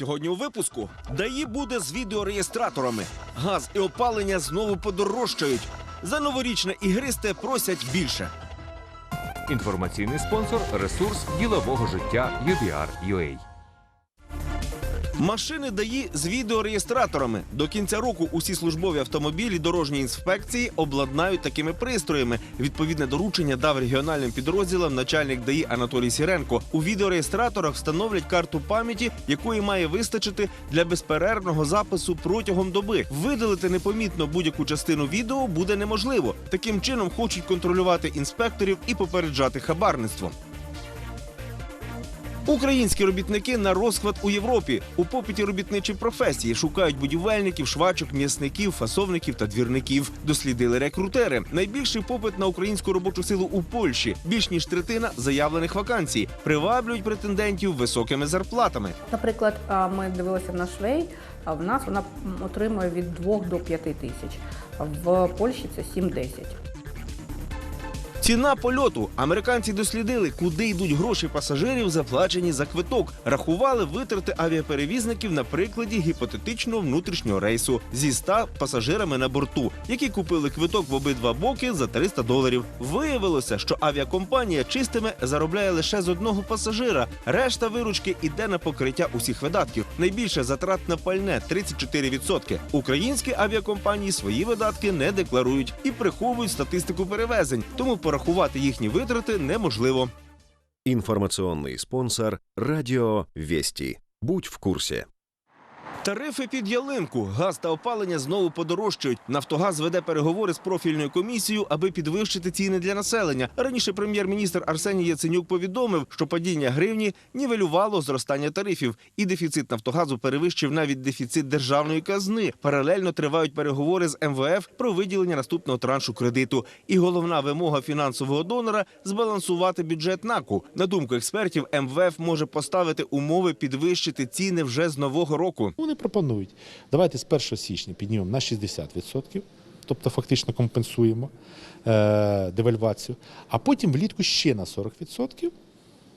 Сьогодні у випуску ДАІ буде з відеореєстраторами. Газ і опалення знову подорожчають. За новорічне ігристе просять більше. Інформаційний спонсор ресурс ділового життя UBR.UA. Машини ДАІ з відеореєстраторами. До кінця року усі службові автомобілі дорожньої інспекції обладнають такими пристроями. Відповідне доручення дав регіональним підрозділам начальник ДАІ Анатолій Сіренко. У відеореєстраторах встановлять карту пам'яті, якої має вистачити для безперервного запису протягом доби. Видалити непомітно будь-яку частину відео буде неможливо. Таким чином хочуть контролювати інспекторів і попереджати хабарництво. Українські робітники на розхват у Європі. У попиті робітничі професії шукають будівельників, швачок, м'ясників, фасовників та двірників. Дослідили рекрутери. Найбільший попит на українську робочу силу у Польщі. Більш ніж третина заявлених вакансій. Приваблюють претендентів високими зарплатами. Наприклад, ми дивилися на швей, а в нас вона отримує від 2 до 5 тисяч. В Польщі це 7-10. Ціна польоту. Американці дослідили, куди йдуть гроші пасажирів, заплачені за квиток. Рахували витрати авіаперевізників на прикладі гіпотетичного внутрішнього рейсу зі 100 пасажирами на борту, які купили квиток в обидва боки за 300 доларів. Виявилося, що авіакомпанія чистими заробляє лише з одного пасажира. Решта виручки іде на покриття усіх видатків. Найбільше затрат на пальне 34%. Українські авіакомпанії свої видатки не декларують і приховують статистику перевезень, тому порахувати їхні витрати неможливо. Информационный спонсор «Радио Вести». Будь в курсе. Тарифи під ялинку, газ та опалення знову подорожчають. Нафтогаз веде переговори з профільною комісією, аби підвищити ціни для населення. Раніше прем'єр-міністр Арсеній Яценюк повідомив, що падіння гривні нівелювало зростання тарифів, і дефіцит Нафтогазу перевищив навіть дефіцит державної казни. Паралельно тривають переговори з МВФ про виділення наступного траншу кредиту. І головна вимога фінансового донора збалансувати бюджет НАКу. На думку експертів, МВФ може поставити умови підвищити ціни вже з нового року. Вони пропонують. Давайте з 1 січня піднімемо на 60%, тобто фактично компенсуємо е, девальвацію, а потім влітку ще на 40%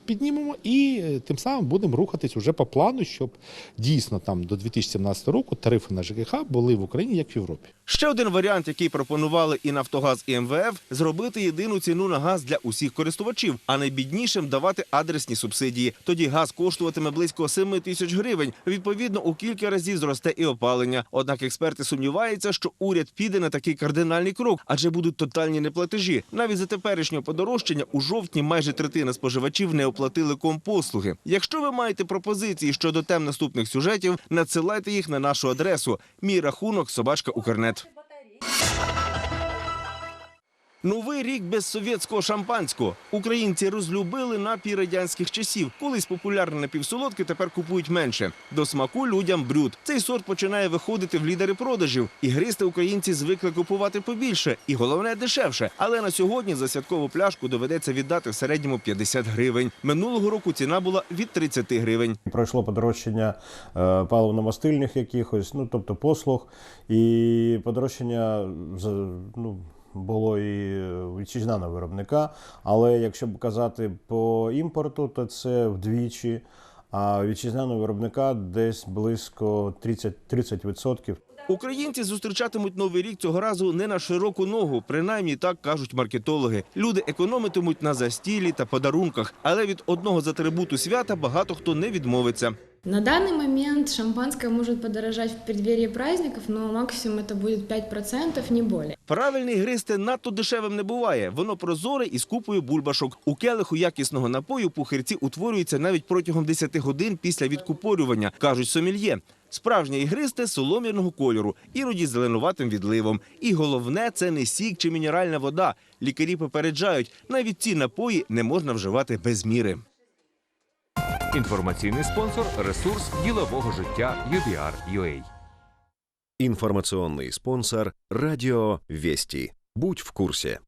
піднімемо і е, тим самим будемо рухатись уже по плану, щоб дійсно там до 2017 року тарифи на ЖКХ були в Україні як в Європі. Ще один варіант, який пропонували і Нафтогаз, і МВФ – зробити єдину ціну на газ для усіх користувачів, а найбіднішим давати адресні субсидії. Тоді газ коштуватиме близько 7 тисяч гривень. Відповідно, у кілька разів зросте і опалення. Однак експерти сумніваються, що уряд піде на такий кардинальний крок, адже будуть тотальні неплатежі. Навіть за теперішнього подорожчання у жовтні майже третина споживачів не оплатили компослуги. Якщо ви маєте пропозиції щодо тем наступних сюжетів, надсилайте їх на нашу адресу. Мій рахунок собачка Укрнет. Новий рік без совєтського шампанського. Українці розлюбили напій радянських часів. Колись популярне напівсолодке тепер купують менше. До смаку людям брюд. Цей сорт починає виходити в лідери продажів. Ігристи українці звикли купувати побільше і головне дешевше. Але на сьогодні за святкову пляшку доведеться віддати в середньому 50 гривень. Минулого року ціна була від 30 гривень. Пройшло подорожчання е, паливно-мастильних якихось, ну тобто послуг, і подорожчання ну, було і вітчизняного виробника. Але якщо б казати по імпорту, то це вдвічі. А вітчизняного виробника десь близько 30%. 30%. Українці зустрічатимуть новий рік цього разу не на широку ногу, принаймні так кажуть маркетологи. Люди економитимуть на застілі та подарунках, але від одного з атрибуту свята багато хто не відмовиться. На данный момент шампанское может подорожать в преддверии праздников, но максимум это будет 5%, не более. Правильний гристи надто дешевим не буває. Воно прозоре і з купою бульбашок. У келиху якісного напою пухирці утворюються навіть протягом 10 годин після відкупорювання, кажуть сомельє. Справжнє ігристе солом'яного кольору, іноді зеленуватим відливом. І головне це не сік чи мінеральна вода. Лікарі попереджають, навіть ці напої не можна вживати без міри. Інформаційний спонсор ресурс ділового життя UBR.UA. Информационный спонсор «Радио Вести». Будь в курсе.